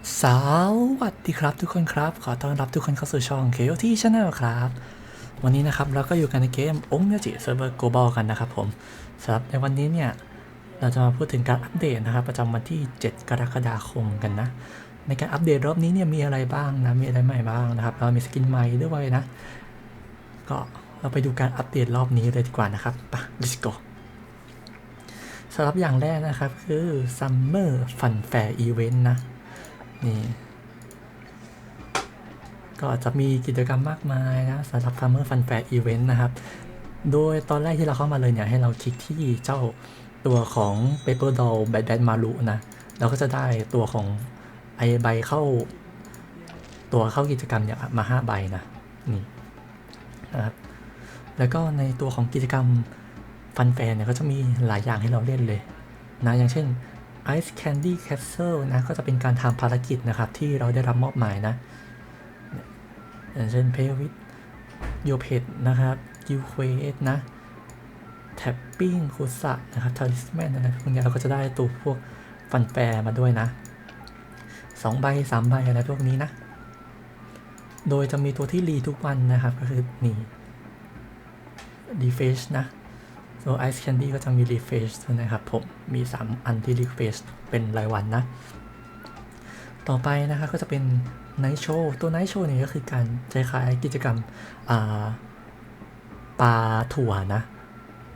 สวัสดีครับทุกคนครับ ขอต้อนรับทุกคนเข้าสู่ช่อง KOT Channel ครับ วันนี้นะครับเราก็อยู่กันในเกมองค์เมจิเซิร์ฟเวอร์ global กันนะครับผมสำหรับในวันนี้เนี่ย เราจะมาพูดถึงการอัปเดตนะครับ ประจำวันที่ 7 กรกฎาคมกันนะ ในการอัปเดตรอบนี้เนี่ยมีอะไรบ้างนะ มีอะไรใหม่บ้างนะครับ เรามีสกินใหม่ด้วยนะ ก็เราไปดูการอัปเดตรอบนี้เลยดีกว่านะครับไป let's go สำหรับอย่างแรกนะครับคือ Summer Fun Fair Event นะ นี่ ก็จะมีกิจกรรมมากมายนะสำหรับ Summer Fun Fair Event นะครับ โดยตอนแรกที่เราเข้ามาเลยเนี่ย ให้เราคลิกที่เจ้าตัวของ Paper Doll Bad Bad Maru นะ เราก็จะได้ตัวของไอใบเข้า ตัวเข้ากิจกรรมเนี่ยมา 5 ใบนะ นี่นะครับ แล้วก็ในตัวของกิจกรรมฟันแฟนเนี่ยก็จะมีหลายอย่างให้เราเล่นเลยนะ อย่างเช่น Ice Candy Castle นะก็จะเป็นการทำภารกิจนะครับ ที่เราได้รับมอบหมายนะอย่างเช่น Pay with Your Pet นะครับ You Quest นะ Tapping คุสะนะครับ Talisman อะไรพวกนี้เราก็จะได้ตัวพวกฟันแฟร์มาด้วยนะสองใบสามใบอะไรพวกนี้นะ โดยจะมีตัวที่รีทุกวันนะครับ ก็คือนี่ refresh นะ so ice candy ก็จะมี refresh ด้วยนะครับผม มี 3 อันที่ refresh เป็นรายวันนะ ต่อไปนะครับก็จะเป็น night show ตัว night show เนี่ยก็คือการคล้ายกิจกรรมปลาถั่วนะ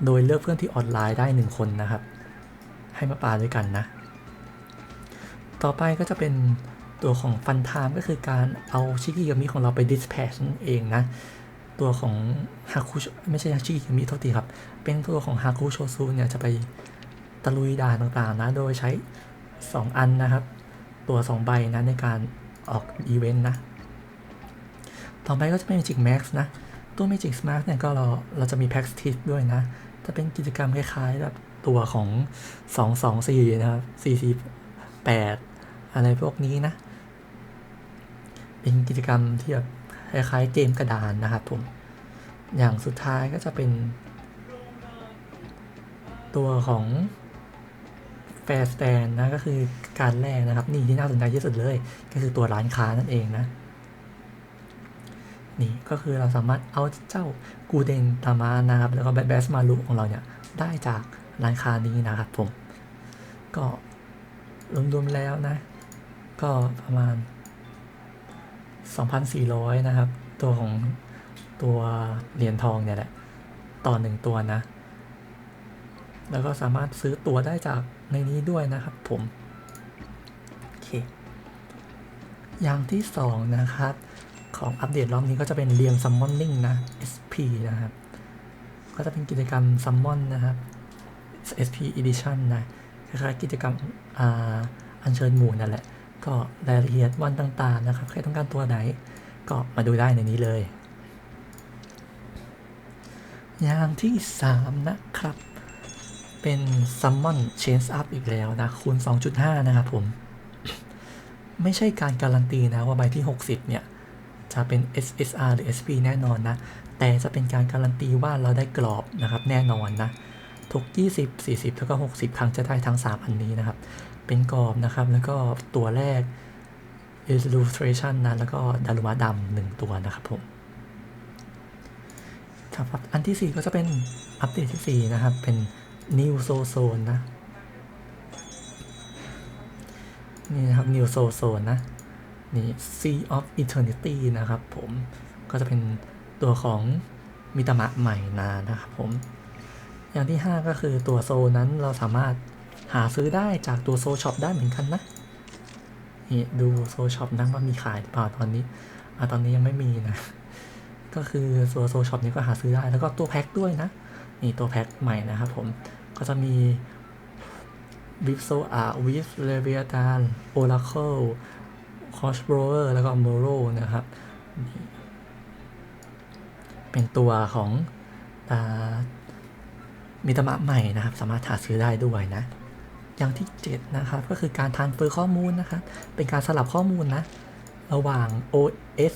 โดยเลือกเพื่อนที่ออนไลน์ได้ 1 คนนะครับ ให้มาปลาด้วยกันนะ ต่อไปก็จะเป็นตัวของฟันไทม์ก็คือการเอาชิกิกามิของเราไป dispatch นั่นเองนะ ตัวของฮาคุไม่ใช่ชิกิมิโทษทีครับ เป็นตัวของฮาคุโชซูเนี่ยจะไปตะลุยด่านต่างๆนะ โดยใช้ 2 อันนะครับ ตัว 2 ใบนะในการออกอีเวนต์นะ ต่อไปก็จะเป็น Magic Max นะ ตัว Magic Max เนี่ยก็เราเราจะมี Pack t i p ด้วยนะ จะเป็นกิจกรรมคล้ายๆแบบตัวของ 224 นะครับ 448 อะไรพวกนี้นะ เป็นกิจกรรมที่แบบ คล้ายๆเกมกระดานนะครับผม อย่างสุดท้ายก็จะเป็น ตัวของแฟร์สแตนนะก็คือการแรกนะครับ นี่ที่น่าสนใจที่สุดเลย ก็คือตัวร้านค้านั่นเองนะนี่ก็คือเราสามารถเอาเจ้ากูเดนตามานะครับ แล้วก็แบทแบสมาลุของเราเนี่ย ได้จากร้านค้านี้นะครับผม ก็รวมๆแล้วนะ ก็ประมาณ 2,400 นะครับ ตัวของตัวเหรียญทองเนี่ยแหละ ต่อหนึ่งตัวนะ แล้วก็สามารถซื้อตัวได้จากในนี้ด้วยนะครับผม โอเค อย่างที่สองนะครับ ของอัปเดตรอบนี้ก็จะเป็นเรียงซัมมอนนิ่งนะ SP นะครับ ก็จะเป็นกิจกรรมซัมมอนนะครับ SP Edition นะคล้ายๆกิจกรรมอ่าอัญเชิญหมู่นั่นแหละ ก็รายละเอียดวันต่างๆนะครับ ใครต้องการตัวไหน ก็มาดูได้ในนี้เลย อย่างที่ 3 นะครับ เป็น Summon Change Up อีกแล้วนะ คูณ 2.5 นะครับผม ไม่ใช่การการันตีนะว่าใบที่ 60 เนี่ย จะเป็น SSR หรือ SP แน่นอนนะ แต่จะเป็นการการันตีว่าเราได้กรอบนะครับ แน่นอนนะทุก 20 40 แล้วก็ 60 ครั้งจะได้ทั้ง 3 อันนี้นะครับ เป็นกรอบนะครับ แล้วก็ตัวแรก illustration นะแล้วก็ดารุมะดำหนึ่งตัวนะครับผมครับอันที่ 4 ก็จะเป็นอัปเดตที่ 4 นะครับ เป็น new so zone นะ นี่นะครับ new so zone นะ นี่ sea of eternity นะครับผมก็จะเป็นตัวของมิตามะใหม่นานะครับผม อย่างที่ 5 ก็คือตัวโซนั้นเราสามารถ หาซื้อได้จากตัวโซช็อปได้เหมือนกันนะนี่ดูโซช็อปนะว่ามีขายหรือเปล่าตอนนี้อะตอนนี้ยังไม่มีนะ ก็คือตัวโซช็อปนี้ก็หาซื้อได้แล้วก็ตัวแพ็คด้วยนะ นี่ตัวแพ็คใหม่นะครับผมก็จะมีวิฟโซอาวิฟเลเวียตานโอราเคิลคอสโบรเวอร์แล้วก็โมโรนะครับ เป็นตัวของอมิตามะใหม่นะครับ สามารถหาซื้อได้ด้วยนะ อย่างที่ 7 นะครับ ก็คือการทานเฟอร์ข้อมูลนะครับ เป็นการสลับข้อมูลนะ ระหว่าง OS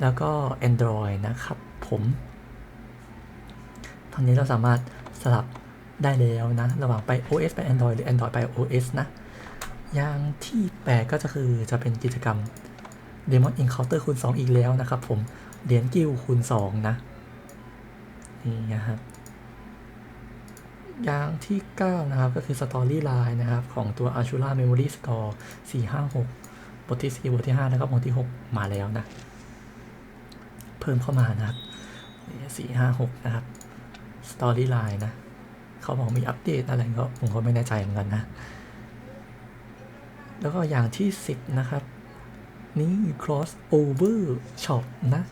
แล้วก็ Android นะครับผมตอนนี้เราสามารถสลับได้แล้วนะ ระหว่างไป OS ไป Android หรือ Android ไป OS นะ อย่างที่ 8 ก็จะคือจะเป็นกิจกรรม Demon Encounter คูณ2 อีกแล้วนะครับผม เหรียญกิลคูณ2นะ นี่นะครับ อย่างที่ 9 นะครับ ก็คือ Story Line นะครับ ของตัว Ashura Memory Score 456 บทที่ 4 บทที่ 5 แล้วก็บทที่ 6 มาแล้วนะ เพิ่มเข้ามานะครับสี่ห้าหกนะครับ Story Line นะ เขาบอกมีอัปเดตอะไรก็ผมก็ไม่แน่ใจเหมือนกันนะ แล้วก็อย่างที่ 10 นะครับ นี่ crossover shop นะ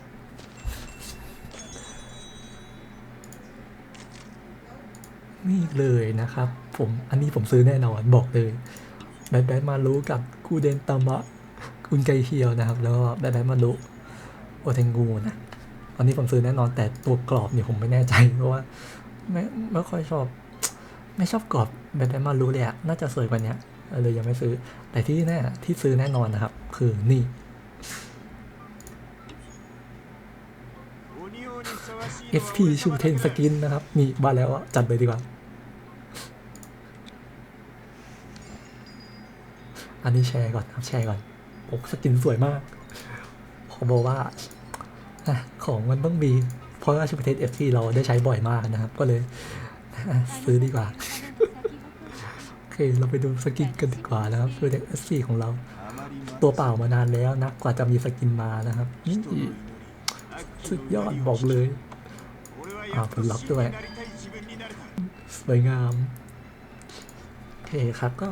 นี่เลยนะครับ ผมอันนี้ผมซื้อแน่นอนบอกเลยแบทแบทมารู้กับคูเดนตามะคุณไกเฮียวนะครับ แล้วก็แบทแบทมารู้โอเทงูนะอันนี้ผมซื้อแน่นอนแต่ตัวกรอบเนี่ยผมไม่แน่ใจเพราะว่าไม่ไม่ค่อยชอบ ไม่ชอบกรอบแบทแบทมารู้เลยอะน่าจะสวยกว่านี้เลยยังไม่ซื้อ แต่ที่แน่ที่ซื้อแน่นอนนะครับ คือนี่ SP ชูเทนสกินนะครับนี่มาแล้วจัดเลยดีกว่า อันนี้แชร์ก่อนครับแชร์ก่อนโอ้สกินสวยมากขอบอกว่าของมันต้องมี เพราะว่าชูเทน SP เราได้ใช้บ่อยมากนะครับ ก็เลยซื้อดีกว่า โอเค เราไปดูสกินกันดีกว่านะครับชูเทน SP ของเรา ตัวเปล่ามานานแล้วนะ กว่าจะมีสกินมานะครับนี่สุดยอดบอกเลยอ่าผลลัพธ์ด้วย สวยงาม โอเคครับก็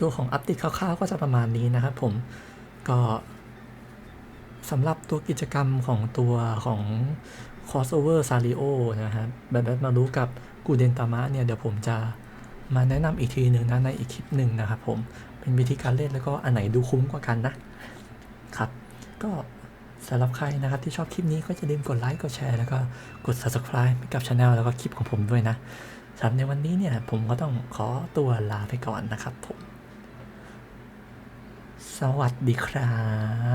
ตัวของอัปเดตคร่าวๆก็จะประมาณนี้นะครับผมก็สำหรับตัวกิจกรรมของตัวของ crossover Sario นะครับแบบแบบมารู้กับกูเดนตามะเนี่ยเดี๋ยวผมจะมาแนะนำอีกทีหนึ่งนะในอีกคลิปหนึ่งนะครับผมเป็นวิธีการเล่นแล้วก็อันไหนดูคุ้มกว่ากันนะครับ ก็สำหรับใครนะครับที่ชอบคลิปนี้ก็จะลืมกดไลค์กดแชร์แล้วก็กด subscribe กับช anel แล้วก็คลิปของผมด้วยนะสำหรับในวันนี้เนี่ยผมก็ต้องขอตัวลาไปก่อนนะครับผม สวัสดีครั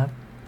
บ